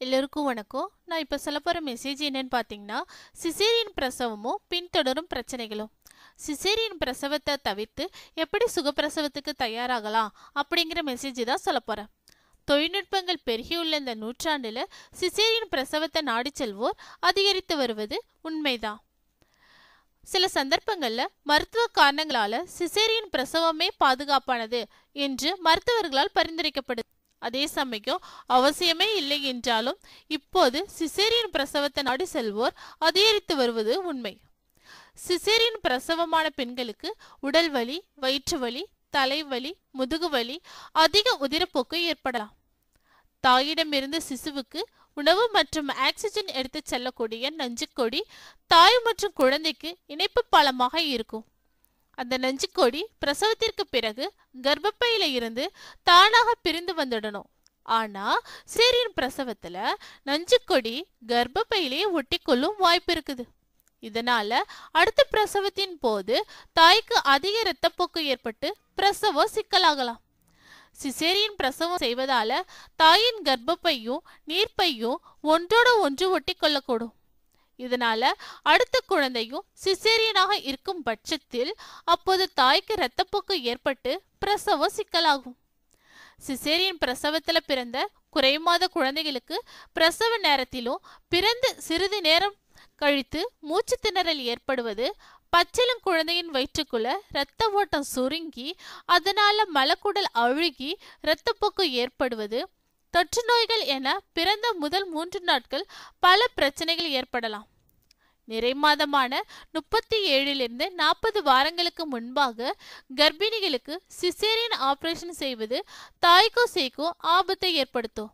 எல்லோருக்கும் வணக்கம். நான் இப்போ சொல்ல போகிற மெசேஜ் என்னன்னு பார்த்தீங்கன்னா சிசேரியன் பிரசவமும் பின்தொடரும் பிரச்சனைகளும். சிசேரியன் பிரசவத்தை தவிர்த்து எப்படி சுகப்பிரசவத்துக்கு தயாராகலாம் அப்படிங்கிற மெசேஜ் தான் சொல்ல போகிறேன் தொழில்நுட்பங்கள் பெருகியுள்ள இந்த நூற்றாண்டில் சிசேரியன் பிரசவத்தை நாடி செல்வோர் அதிகரித்து வருவது உண்மைதான். சில சந்தர்ப்பங்களில் மருத்துவ காரணங்களால சிசேரியன் பிரசவமே பாதுகாப்பானது என்று மருத்துவர்களால் பரிந்துரைக்கப்படுது. அதே சமயம் அவசியமே இல்லை என்றாலும் இப்போது சிசேரியன் பிரசவத்தை நாடி செல்வோர் அதிகரித்து வருவது உண்மை. சிசேரியன் பிரசவமான பெண்களுக்கு உடல் வலி வயிற்று வலி தலைவலி முதுகுவலி அதிக உதிரப்போக்கு ஏற்படலாம். தாயிடமிருந்து சிசுவுக்கு உணவு மற்றும் ஆக்சிஜன் எடுத்துச் செல்லக்கூடிய நஞ்சுக்கொடி தாய் மற்றும் குழந்தைக்கு இணைப்பு பாலமாக இருக்கும். அந்த நஞ்சுக்கொடி பிரசவத்திற்கு பிறகு கர்ப்பப்பையில இருந்து தானாக பிரிந்து வந்துடணும். ஆனா சேரியின் பிரசவத்துல நஞ்சுக்கொடி கர்ப்பப்பையிலேயே ஒட்டி கொள்ளும் வாய்ப்பு இருக்குது. இதனால அடுத்த பிரசவத்தின் போது தாய்க்கு அதிக இரத்தப்போக்கு ஏற்பட்டு பிரசவம் சிக்கலாகலாம். சிசேரியன் பிரசவம் செய்வதால தாயின் கர்ப்பப்பையும் நீர்ப்பையும் ஒன்றோட ஒன்று ஒட்டி கொள்ளக்கூடும் இதனால அடுத்த குழந்தையும் சிசேரியனாக இருக்கும் பட்சத்தில் அப்போது தாய்க்கு இரத்தப்போக்கு ஏற்பட்டு பிரசவம் சிக்கலாகும். சிசேரியன் பிரசவத்தில் பிறந்த குறைமாத குழந்தைகளுக்கு பிரசவ நேரத்திலும் பிறந்து சிறிது நேரம் கழித்து மூச்சு திணறல் ஏற்படுவது பச்சிலும் குழந்தையின் வயிற்றுக்குள்ள இரத்த ஓட்டம் சுருங்கி அதனால மலக்குடல் அழுகி இரத்தப்போக்கு ஏற்படுவது தொற்று நோய்கள் என பிறந்த முதல் மூன்று நாட்கள் பல பிரச்சனைகள் ஏற்படலாம். நிறைமாதமான முப்பத்தி ஏழிலிருந்து நாற்பது வாரங்களுக்கு முன்பாக கர்ப்பிணிகளுக்கு சிசேரியன் ஆபரேஷன் செய்வது தாய்க்கோ சேய்க்கோ ஆபத்தை ஏற்படுத்தும்.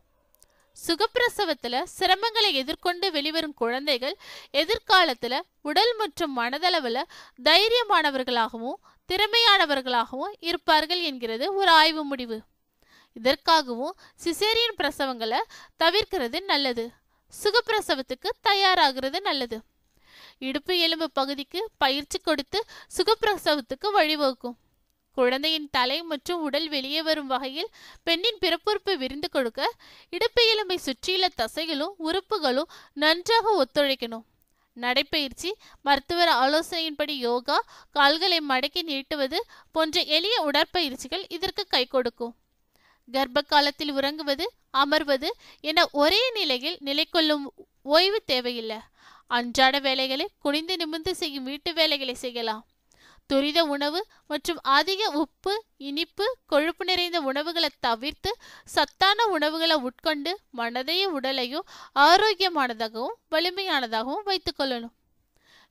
சுகப்பிரசவத்தில் சிரமங்களை எதிர்கொண்டு வெளிவரும் குழந்தைகள் எதிர்காலத்தில் உடல் மற்றும் மனதளவில் தைரியமானவர்களாகவும் திறமையானவர்களாகவும் இருப்பார்கள் என்கிறது ஒரு ஆய்வு முடிவு. இதற்காகவும் சிசேரியன் பிரசவங்களை தவிர்க்கிறது நல்லது. சுகப்பிரசவத்துக்கு தயாராகிறது நல்லது. இடுப்பு எலும்பு பகுதிக்கு பயிற்சி கொடுத்து சுகப்பிரசவத்துக்கு வழிவகுக்கும். குழந்தையின் தலை மற்றும் உடல் வெளியே வரும் வகையில் பெண்ணின் பிறப்புறுப்பு விரிந்து கொடுக்க இடுப்பு எலும்பை சுற்றியுள்ள தசைகளும் உறுப்புகளும் நன்றாக ஒத்துழைக்கணும். நடைப்பயிற்சி மருத்துவர் ஆலோசனையின்படி யோகா கால்களை மடக்கி நீட்டுவது போன்ற எளிய உடற்பயிற்சிகள் இதற்கு கை கொடுக்கும். கர்ப்ப காலத்தில் உறங்குவது அமர்வது என ஒரே நிலையில் நிலை கொள்ளும் ஓய்வு தேவையில்லை. அன்றாட வேலைகளை குனிந்து நிமிர்ந்து செய்யும் வீட்டு வேலைகளை செய்யலாம். துரித உணவு மற்றும் அதிக உப்பு இனிப்பு கொழுப்பு நிறைந்த உணவுகளை தவிர்த்து சத்தான உணவுகளை உட்கொண்டு மனதையும் உடலையும் ஆரோக்கியமானதாகவும் வலிமையானதாகவும் வைத்துக்கொள்ளணும்